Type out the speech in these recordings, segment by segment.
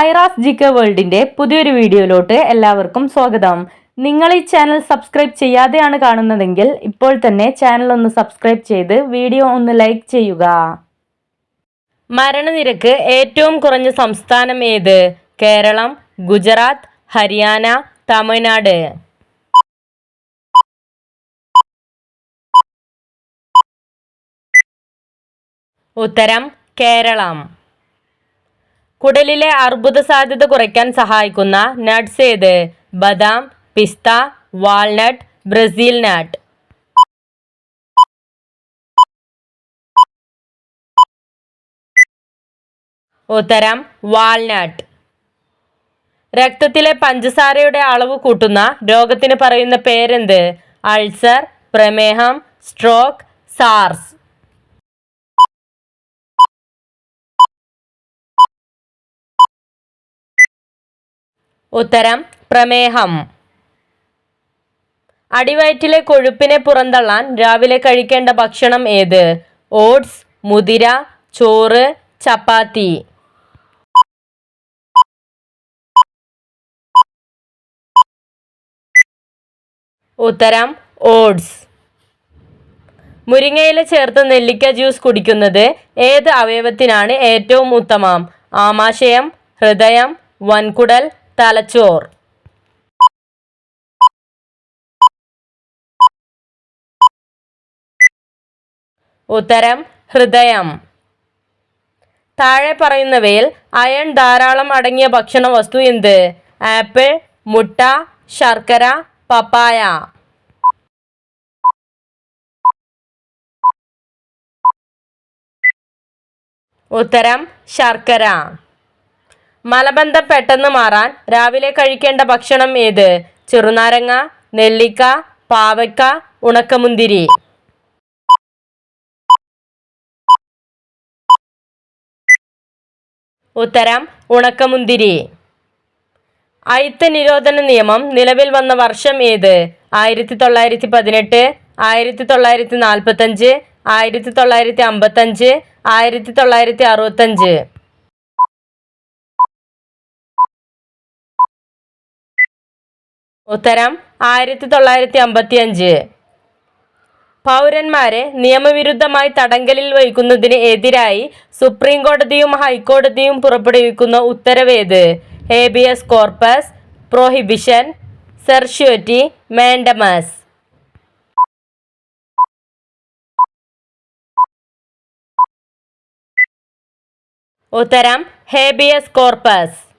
ഐറാസ് ജിക്ക വേൾഡിന്റെ പുതിയൊരു വീഡിയോയിലോട്ട് എല്ലാവർക്കും സ്വാഗതം. നിങ്ങൾ ഈ ചാനൽ സബ്സ്ക്രൈബ് ചെയ്യാതെയാണ് കാണുന്നതെങ്കിൽ ഇപ്പോൾ തന്നെ ചാനൽ ഒന്ന് സബ്സ്ക്രൈബ് ചെയ്ത് വീഡിയോ ഒന്ന് ലൈക്ക് ചെയ്യുക. മരണനിരക്ക് ഏറ്റവും കുറഞ്ഞ സംസ്ഥാനം ഏത്? കേരളം ഗുജറാത്ത് ഹരിയാന തമിഴ്നാട്. ഉത്തരം കേരളം. കുടലിലെ അർബുദ സാധ്യത കുറയ്ക്കാൻ സഹായിക്കുന്ന നട്ട്സ് ഏത്? ബദാം പിസ്ത വാൾനട്ട് ബ്രസീൽ നട്ട്. ഉത്തരം വാൾനട്ട്. രക്തത്തിലെ പഞ്ചസാരയുടെ അളവ് കൂട്ടുന്ന രോഗത്തിന് പറയുന്ന പേരെന്ത്? അൾസർ പ്രമേഹം സ്ട്രോക്ക് സാർസ്. ഉത്തരം പ്രമേഹം. അടിവയറ്റിലെ കൊഴുപ്പിനെ പുറന്തള്ളാൻ രാവിലെ കഴിക്കേണ്ട ഭക്ഷണം ഏത്? ഓട്സ് മുതിര ചോറ് ചപ്പാത്തി. ഉത്തരം ഓട്സ്. മുരിങ്ങയില ചേർത്ത് നെല്ലിക്ക ജ്യൂസ് കുടിക്കുന്നത് ഏത് അവയവത്തിനാണ് ഏറ്റവും ഉത്തമം? ആമാശയം ഹൃദയം വൻകുടൽ തലച്ചോർ. ഉത്തരം ഹൃദയം. താഴെ പറയുന്നവയിൽ അയൺ ധാരാളം അടങ്ങിയ ഭക്ഷണ വസ്തു എന്ത്? ആപ്പിൾ മുട്ട ശർക്കര പപ്പായ. ഉത്തരം ശർക്കര. മലബന്ധം പെട്ടെന്ന് മാറാൻ രാവിലെ കഴിക്കേണ്ട ഭക്ഷണം ഏത്? ചെറുനാരങ്ങ നെല്ലിക്ക പാവയ്ക്ക ഉണക്കമുന്തിരി. ഉത്തരം ഉണക്കമുന്തിരി. അയിത്ത നിരോധന നിയമം നിലവിൽ വന്ന വർഷം ഏത്? ആയിരത്തി തൊള്ളായിരത്തി പതിനെട്ട് ആയിരത്തി തൊള്ളായിരത്തി നാൽപ്പത്തഞ്ച് ആയിരത്തി തൊള്ളായിരത്തി അമ്പത്തഞ്ച് ആയിരത്തി തൊള്ളായിരത്തി അറുപത്തഞ്ച് ഉത്തരം ആയിരത്തി തൊള്ളായിരത്തി അമ്പത്തി അഞ്ച് പൗരന്മാരെ നിയമവിരുദ്ധമായി തടങ്കലിൽ വയ്ക്കുന്നതിന് എതിരായി സുപ്രീം കോടതിയും ഹൈക്കോടതിയും പുറപ്പെടുവിക്കുന്ന ഉത്തരവേത്? Habeas corpus prohibition certiorari mandamus. ഉത്തരം ഹേബിയസ് കോർപ്പസ്.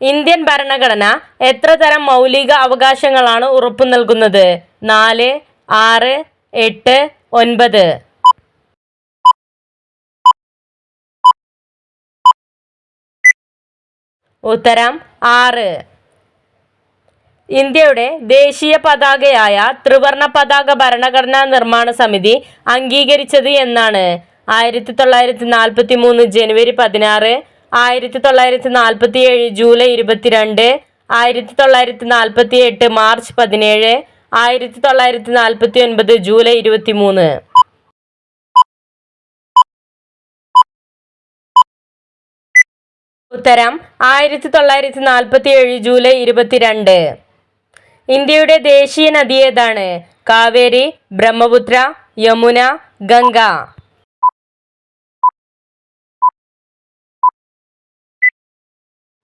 ഇന്ത്യൻ ഭരണഘടന എത്ര തരം മൗലിക അവകാശങ്ങളാണ് ഉറപ്പു നൽകുന്നത്? നാല് ആറ് എട്ട് ഒൻപത്. ഉത്തരം ആറ്. ഇന്ത്യയുടെ ദേശീയ പതാകയായ ത്രിവർണ പതാക ഭരണഘടനാ നിർമ്മാണ സമിതി അംഗീകരിച്ചത് എന്നാണ്. ആയിരത്തി തൊള്ളായിരത്തി നാൽപ്പത്തി മൂന്ന് ജനുവരി പതിനാറ് ആയിരത്തി തൊള്ളായിരത്തി നാൽപ്പത്തി ഏഴ് ജൂലൈ ഇരുപത്തിരണ്ട് ആയിരത്തി തൊള്ളായിരത്തി നാൽപ്പത്തി എട്ട് മാർച്ച് പതിനേഴ് ആയിരത്തി തൊള്ളായിരത്തി നാൽപ്പത്തി ഒൻപത് ജൂലൈ ഇരുപത്തി മൂന്ന് ഉത്തരം ആയിരത്തി തൊള്ളായിരത്തി നാൽപ്പത്തി ഏഴ് ജൂലൈ ഇരുപത്തിരണ്ട്. ഇന്ത്യയുടെ ദേശീയ നദി ഏതാണ്? കാവേരി ബ്രഹ്മപുത്ര യമുന ഗംഗ.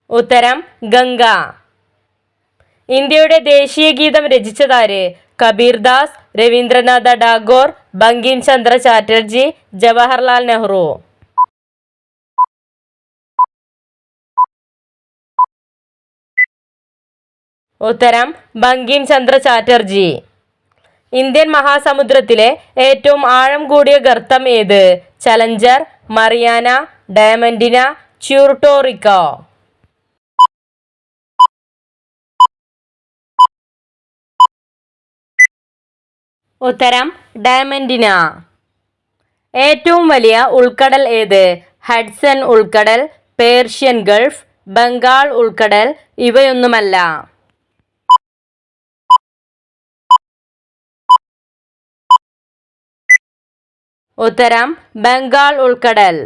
ഉത്തരം ഗംഗ. ഇന്ത്യയുടെ ദേശീയ ഗീതം രചിച്ചതാര്? കബീർദാസ് രവീന്ദ്രനാഥ ടാഗോർ ബങ്കിം ചന്ദ്ര ചാറ്റർജി ജവഹർലാൽ നെഹ്റു. ഉത്തരം ബങ്കിം ചന്ദ്ര ചാറ്റർജി. ഇന്ത്യൻ മഹാസമുദ്രത്തിലെ ഏറ്റവും ആഴം കൂടിയ ഗർത്തം ഏത്? Challenger Mariana Diamantina Puerto Rico. ഉത്തരം ഡയമൻഡിന ഏറ്റവും വലിയ ഉൾക്കടൽ ഏത്? ഹഡ്സൺ ഉൾക്കടൽ പേർഷ്യൻ ഗൾഫ് ബംഗാൾ ഉൾക്കടൽ ഇവയൊന്നുമല്ല. ഉത്തരം ബംഗാൾ ഉൾക്കടൽ.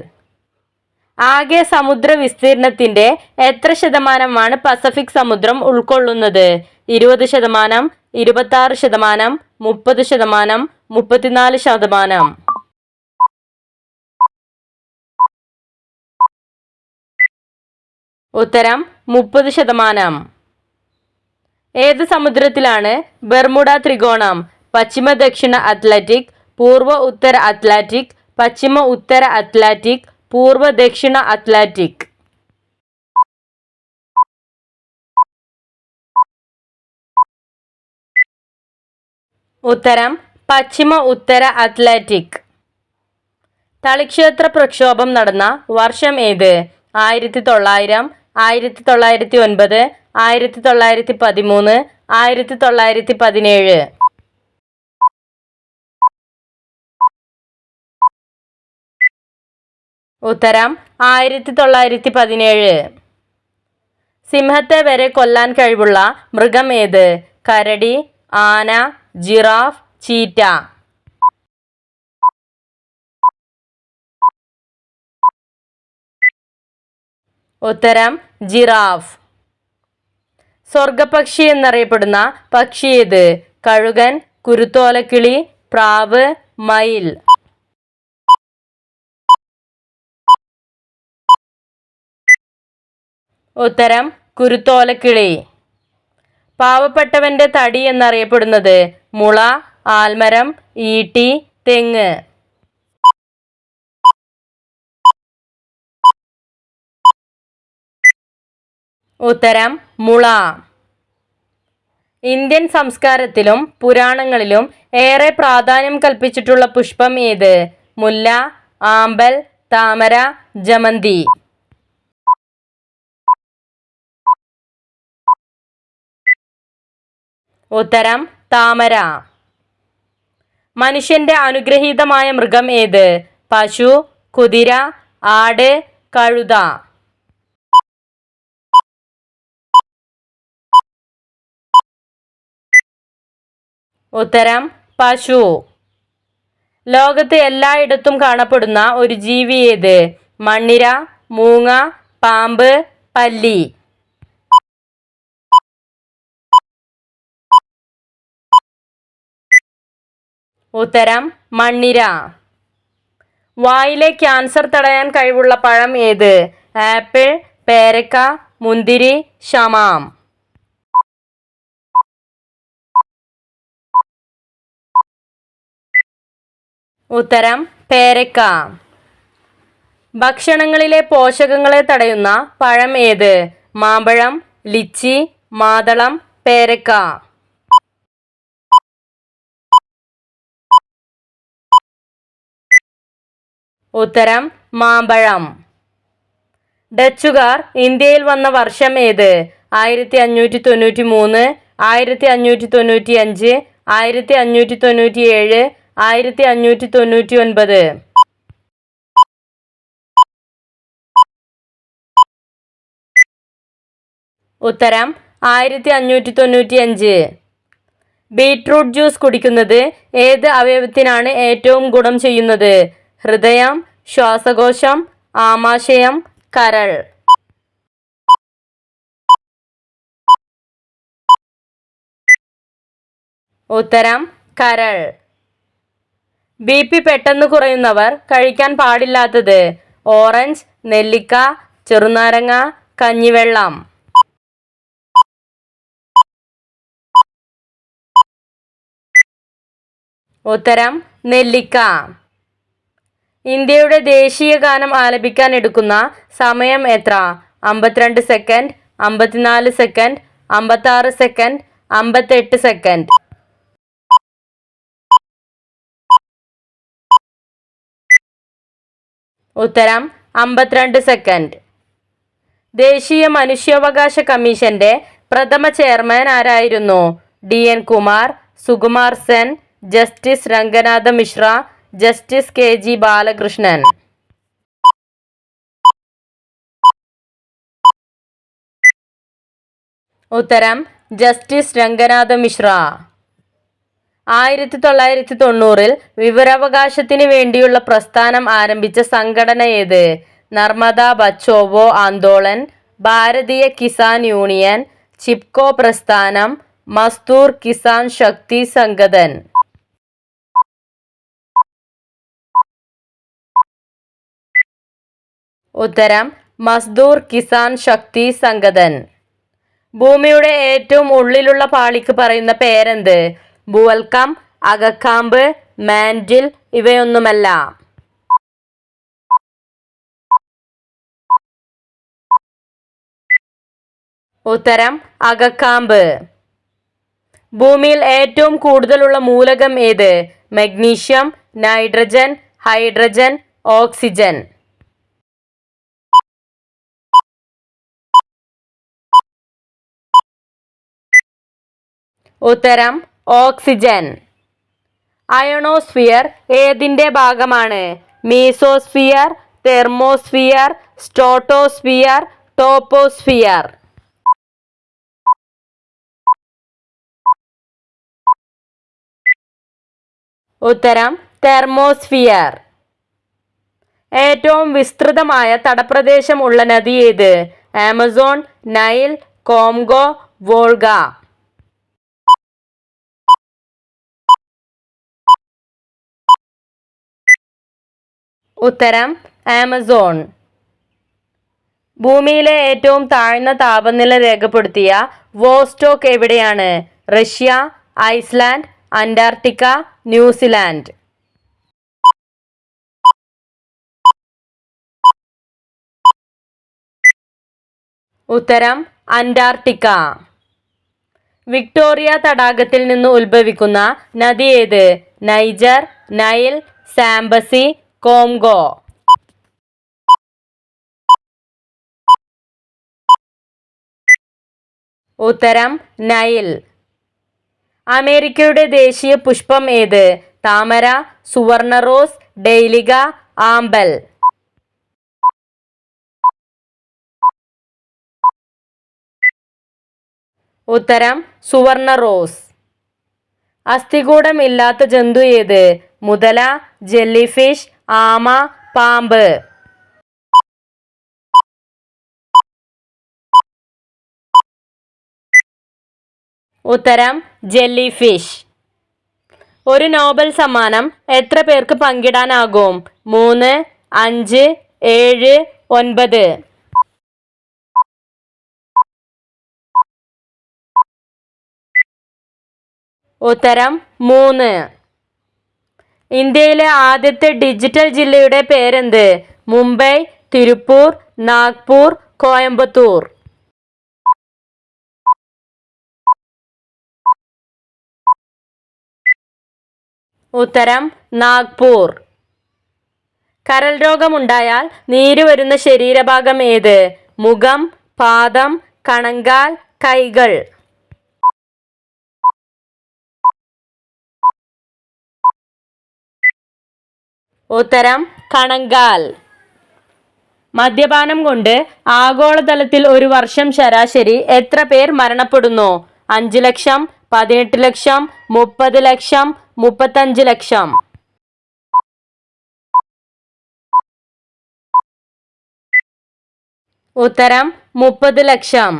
ആകെ സമുദ്ര വിസ്തീർണത്തിന്റെ എത്ര ശതമാനമാണ് പസഫിക് സമുദ്രം ഉൾക്കൊള്ളുന്നത്? ഇരുപത് ശതമാനം ഇരുപത്തി ആറ് ശതമാനം മുപ്പത് ശതമാനം മുപ്പത്തിനാല് ശതമാനം. ഉത്തരം മുപ്പത് ശതമാനം. ഏത് സമുദ്രത്തിലാണ് ബെർമുഡ ത്രികോണം? പശ്ചിമ ദക്ഷിണ അത്ലാന്റിക് പൂർവ ഉത്തര അത്ലാന്റിക് പശ്ചിമ ഉത്തര അത്ലാന്റിക് പൂർവ ദക്ഷിണ അത്ലാന്റിക് ഉത്തരം പശ്ചിമ ഉത്തര അത്ലറ്റിക്. തളിക്ഷേത്ര പ്രക്ഷോഭം നടന്ന വർഷം ഏത്? ആയിരത്തി തൊള്ളായിരം ആയിരത്തി തൊള്ളായിരത്തി ഒൻപത് ആയിരത്തി തൊള്ളായിരത്തി പതിമൂന്ന് ആയിരത്തി തൊള്ളായിരത്തി പതിനേഴ് ഉത്തരം ആയിരത്തി തൊള്ളായിരത്തി പതിനേഴ് സിംഹത്തെ വരെ കൊല്ലാൻ കഴിവുള്ള മൃഗം ഏത്? കരടി ആന ജിറാഫ് ചീറ്റ. ഉത്തരം ജിറാഫ്. സ്വർഗപക്ഷി എന്നറിയപ്പെടുന്ന പക്ഷി ഏത്? കഴുകൻ കുരുത്തോലക്കിളി പ്രാവ് മയിൽ. ഉത്തരം കുരുത്തോലക്കിളി. പാവപ്പെട്ടവന്റെ തടി എന്നറിയപ്പെടുന്നത് മുള ആൽമരം ഈട്ടി തെങ്ങ്. ഉത്തരം മുള. ഇന്ത്യൻ സംസ്കാരത്തിലും പുരാണങ്ങളിലും ഏറെ പ്രാധാന്യം കൽപ്പിച്ചിട്ടുള്ള പുഷ്പം ഏത്? മുല്ല ആമ്പൽ താമര ജമന്തി. ഉത്തരം താമര. മനുഷ്യന്റെ അനുഗ്രഹീതമായ മൃഗം ഏത്? പശു കുതിര ആട് കഴുത. ഉത്തരം പശു. ലോകത്ത് എല്ലായിടത്തും കാണപ്പെടുന്ന ഒരു ജീവി ഏത്? മണ്ണിര മൂങ്ങ പാമ്പ് പല്ലി. ഉത്തരം മണ്ണിര. വായിലെ ക്യാൻസർ തടയാൻ കഴിവുള്ള പഴം ഏത്? ആപ്പിൾ പേരക്ക മുന്തിരി ശമാം ഉത്തരം പേരക്ക. ഭക്ഷണങ്ങളിലെ പോഷകങ്ങളെ തടയുന്ന പഴം ഏത്? മാമ്പഴം ലിച്ചി മാതളം പേരക്ക. ഉത്തരം മാമ്പഴം. ഡച്ചുകാർ ഇന്ത്യയിൽ വന്ന വർഷം ഏത്? ആയിരത്തി അഞ്ഞൂറ്റി തൊണ്ണൂറ്റി മൂന്ന് ആയിരത്തി അഞ്ഞൂറ്റി തൊണ്ണൂറ്റി അഞ്ച് ആയിരത്തി അഞ്ഞൂറ്റി തൊണ്ണൂറ്റി ഏഴ് ആയിരത്തി അഞ്ഞൂറ്റി തൊണ്ണൂറ്റി ഒൻപത് ഉത്തരം ആയിരത്തി അഞ്ഞൂറ്റി തൊണ്ണൂറ്റി അഞ്ച് ബീട്രൂട്ട് ജ്യൂസ് കുടിക്കുന്നത് ഏത് അവയവത്തിനാണ് ഏറ്റവും ഗുണം ചെയ്യുന്നത്? ഹൃദയം ശ്വാസകോശം ആമാശയം കരൾ. ഉത്തരം കരൾ. ബി പി പെട്ടെന്ന് കുറയുന്നവർ കഴിക്കാൻ പാടില്ലാത്തത് ഓറഞ്ച് നെല്ലിക്ക ചെറുനാരങ്ങ കഞ്ഞിവെള്ളം. ഉത്തരം നെല്ലിക്ക. ഇന്ത്യയുടെ ദേശീയ ഗാനം ആലപിക്കാൻ എടുക്കുന്ന സമയം എത്ര? അമ്പത്തിരണ്ട് സെക്കൻഡ് അമ്പത്തിനാല് സെക്കൻഡ് അമ്പത്താറ് സെക്കൻഡ് അമ്പത്തെട്ട് സെക്കൻഡ്. ഉത്തരം അമ്പത്തിരണ്ട് സെക്കൻഡ്. ദേശീയ മനുഷ്യാവകാശ കമ്മീഷന്റെ പ്രഥമ ചെയർമാൻ ആരായിരുന്നു? D N Kumar Sukumar Sen justice Ranganath Mishra justice K G Balakrishnan. ഉത്തരം ജസ്റ്റിസ് രംഗനാഥ മിശ്ര. ആയിരത്തി തൊള്ളായിരത്തി തൊണ്ണൂറിൽ വിവരാവകാശത്തിന് വേണ്ടിയുള്ള പ്രസ്ഥാനം ആരംഭിച്ച സംഘടന ഏത്? നർമ്മദ ബച്ചോവോ ആന്തോളൻ ഭാരതീയ കിസാൻ യൂണിയൻ ചിപ്കോ പ്രസ്ഥാനം മസ്തൂർ കിസാൻ ശക്തി സംഗതൻ. ഉത്തരം മസ്ദൂർ കിസാൻ ശക്തി സംഗതൻ. ഭൂമിയുടെ ഏറ്റവും ഉള്ളിലുള്ള പാളിക്ക് പറയുന്ന പേരെന്ത്? ഭൂവൽക്കം അകക്കാമ്പ് മാൻഡിൽ ഇവയൊന്നുമല്ല. ഉത്തരം അകക്കാമ്പ്. ഭൂമിയിൽ ഏറ്റവും കൂടുതലുള്ള മൂലകം ഏത്? Magnesium nitrogen hydrogen oxygen. ഉത്തരം ഓക്സിജൻ. അയണോസ്ഫിയർ ഏതിന്റെ ഭാഗമാണ്? Mesosphere thermosphere stratosphere troposphere. ഉത്തരം തെർമോസ്ഫിയർ. ഏറ്റവും വിസ്തൃതമായ തടപ്രദേശം ഉള്ള നദി ഏത്? Amazon Nile Congo Volga. ഉത്തരം ആമസോൺ. ഭൂമിയിലെ ഏറ്റവും താഴ്ന്ന താപനില രേഖപ്പെടുത്തിയ വോസ്റ്റോക്ക് എവിടെയാണ്? Russia Iceland Antarctica New Zealand. ഉത്തരം അന്റാർട്ടിക്ക. വിക്ടോറിയ തടാകത്തിൽ നിന്ന് ഉത്ഭവിക്കുന്ന നദി ഏത്? Niger Nile Zambezi Congo. ഉത്തരം നൈൽ. അമേരിക്കയുടെ ദേശീയ പുഷ്പം ഏത്? താമര സുവർണ റോസ് ഡെയ്ലിക ആമ്പൽ. ഉത്തരം സുവർണ റോസ്. അസ്ഥികൂടം ഇല്ലാത്ത ജന്തു ഏത്? മുതല ജെല്ലിഫിഷ് ആമ പാമ്പ്. ഉത്തരം ജെല്ലി ഫിഷ്. ഒരു നോബൽ സമ്മാനം എത്ര പേർക്ക് പങ്കിടാനാകും? മൂന്ന് അഞ്ച് ഏഴ് ഒൻപത്. ഉത്തരം മൂന്ന്. ഇന്ത്യയിലെ ആദ്യത്തെ ഡിജിറ്റൽ ജില്ലയുടെ പേരെന്ത്? മുംബൈ തിരുപ്പൂർ നാഗ്പൂർ കോയമ്പത്തൂർ. ഉത്തരം നാഗ്പൂർ. കരൽ രോഗമുണ്ടായാൽ നീര് വരുന്ന ശരീരഭാഗം ഏത്? മുഖം പാദം കണങ്കാൽ കൈകൾ. ഉത്തരം കണങ്കാൽ. മദ്യപാനം കൊണ്ട് ആഗോളതലത്തിൽ ഒരു വർഷം ശരാശരി എത്ര പേർ മരണപ്പെടുന്നു? അഞ്ച് ലക്ഷം പതിനെട്ട് ലക്ഷം മുപ്പത് ലക്ഷം മുപ്പത്തഞ്ച് ലക്ഷം. ഉത്തരം മുപ്പത് ലക്ഷം.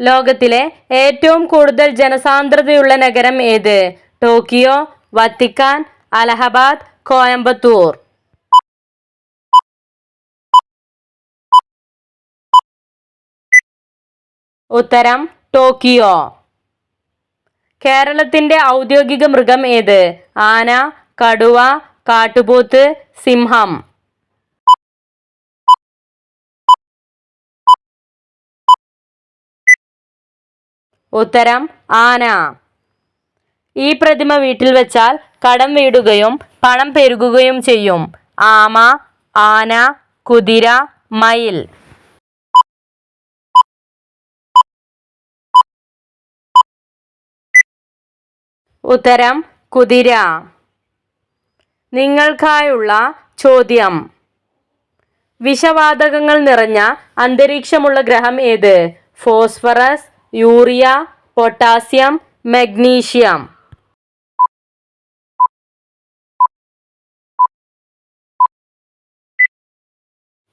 ലോകത്തിലെ ഏറ്റവും കൂടുതൽ ജനസാന്ദ്രതയുള്ള നഗരം ഏത്? Tokyo Vatican Allahabad Coimbatore. ഉത്തരം ടോക്കിയോ. കേരളത്തിന്റെ ഔദ്യോഗിക മൃഗം ഏത്? ആന കടുവ കാട്ടുപോത്ത് സിംഹം. ഉത്തരം ആന. ഈ പ്രതിമ വീട്ടിൽ വെച്ചാൽ കടം വീടുകയും പണം പെരുകുകയും ചെയ്യും. ആമ ആന കുതിര മയിൽ. ഉത്തരം കുതിര. നിങ്ങൾക്കായുള്ള ചോദ്യം. വിഷവാതകങ്ങൾ നിറഞ്ഞ അന്തരീക്ഷമുള്ള ഗ്രഹം ഏത്? Phosphorus urea potassium magnesium.